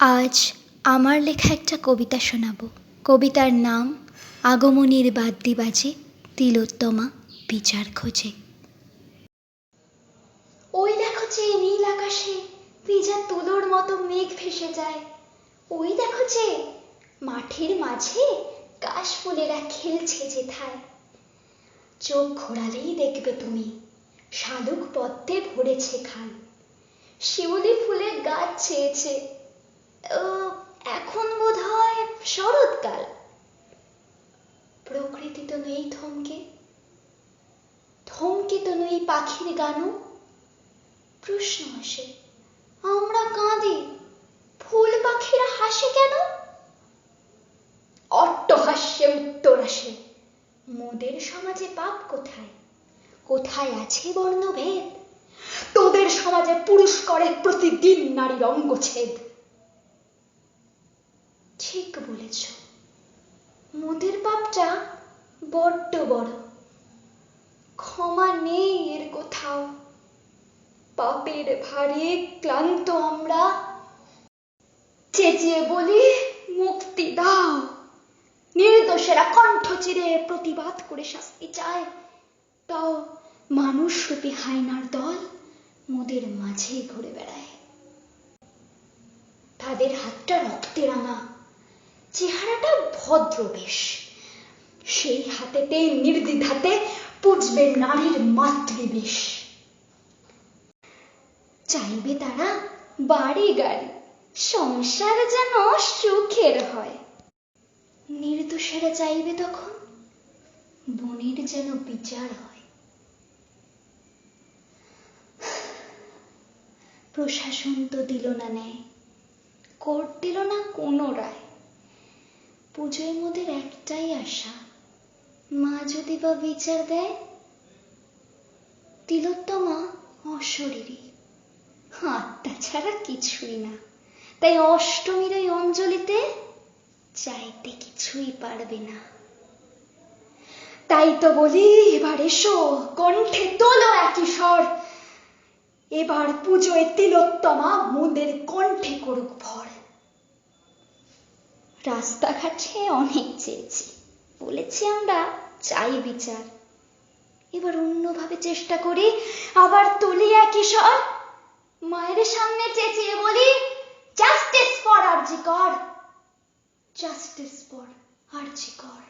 আজ আমার লেখা একটা কবিতা শোনাব। কবিতার নাম আগমনীর বাদ্যি বাজে তিলোত্তমা বিচার খোঁজে। ওই দেখো যে নীল আকাশে ভিজা তুলোর মতো মেঘ ভেসে যায়। ওই দেখো যে মাঠের মাঝে কাশ ফুলেরা খেলছে যেথায় চোখ ঘোরালেই দেখবে তুমি শালুক পদ্মে ভরেছে খাল। শিউলি ফুলের গাছ ছেয়েছে ও, এখন বোধ হয় শরৎকাল। প্রকৃতি তো নেই থমকে থমকে তো নেই পাখির গানও। প্রশ্ন আসে, আমরা কাঁদি, ফুল পাখিরা হাসে কেন? অট্টহাস্যে উত্তর আসে মোদের সমাজে পাপ কোথায়? কোথায় আছে বর্ণভেদ? তোদের সমাজে পুরুষ করে প্রতিদিন নারীর অঙ্গছেদ ঠিক বলেছ। মোদের পাপটা বড্ড বড়। ক্ষমা নেই এর কোথাও। পাপের ভারে ক্লান্ত আমরা। চেঁচিয়ে বলি, মুক্তি দাও। নির্দোষেরা কণ্ঠ চিরে প্রতিবাদ করে শাস্তি চায়। তাও মানুষ রূপী হায়নার দল মোদের মাঝে ঘুরে বেড়ায়। তাদের হাতটা রক্তে রাঙা চেহারাটা ভদ্র বেশ। সেই হাতেতে, নির্দ্বিধাতে পুজবে নারীর মাতৃবেশ চাইবে তারা বাড়ি গাড়ি, সংসার যেন সুখের হয়। নির্দোষেরা চাইবে তখন বনের যেন বিচার হয়। প্রশাসন তো দিল না ন্যায়, কোর্ট দিল না কোনো রায়। পুজোয় মোদের একটাই আশা। মা যদি বা বিচার দেয়, তিলোত্তমা অশরীরী। আত্মা ছাড়া কিছুই না। তাই অষ্টমীর ওই অঞ্জলিতে চাইতে কিছুই পারবে না। তাই তো বলি, এবার এসো, কণ্ঠে তোলো একই স্বর। এবার পুজোয় তিলোত্তমা মোদের কণ্ঠে করুক ভর। রাস্তাঘাটে অনেক চেয়েছি। বলেছি আমরা, চাই বিচার। এবার অন্যভাবে চেষ্টা করি, আবার তুলি একই স্বর মায়ের সামনে চেঁচিয়ে বলি জাস্টিস ফর আরজি কর জাস্টিস ফর আরজি কর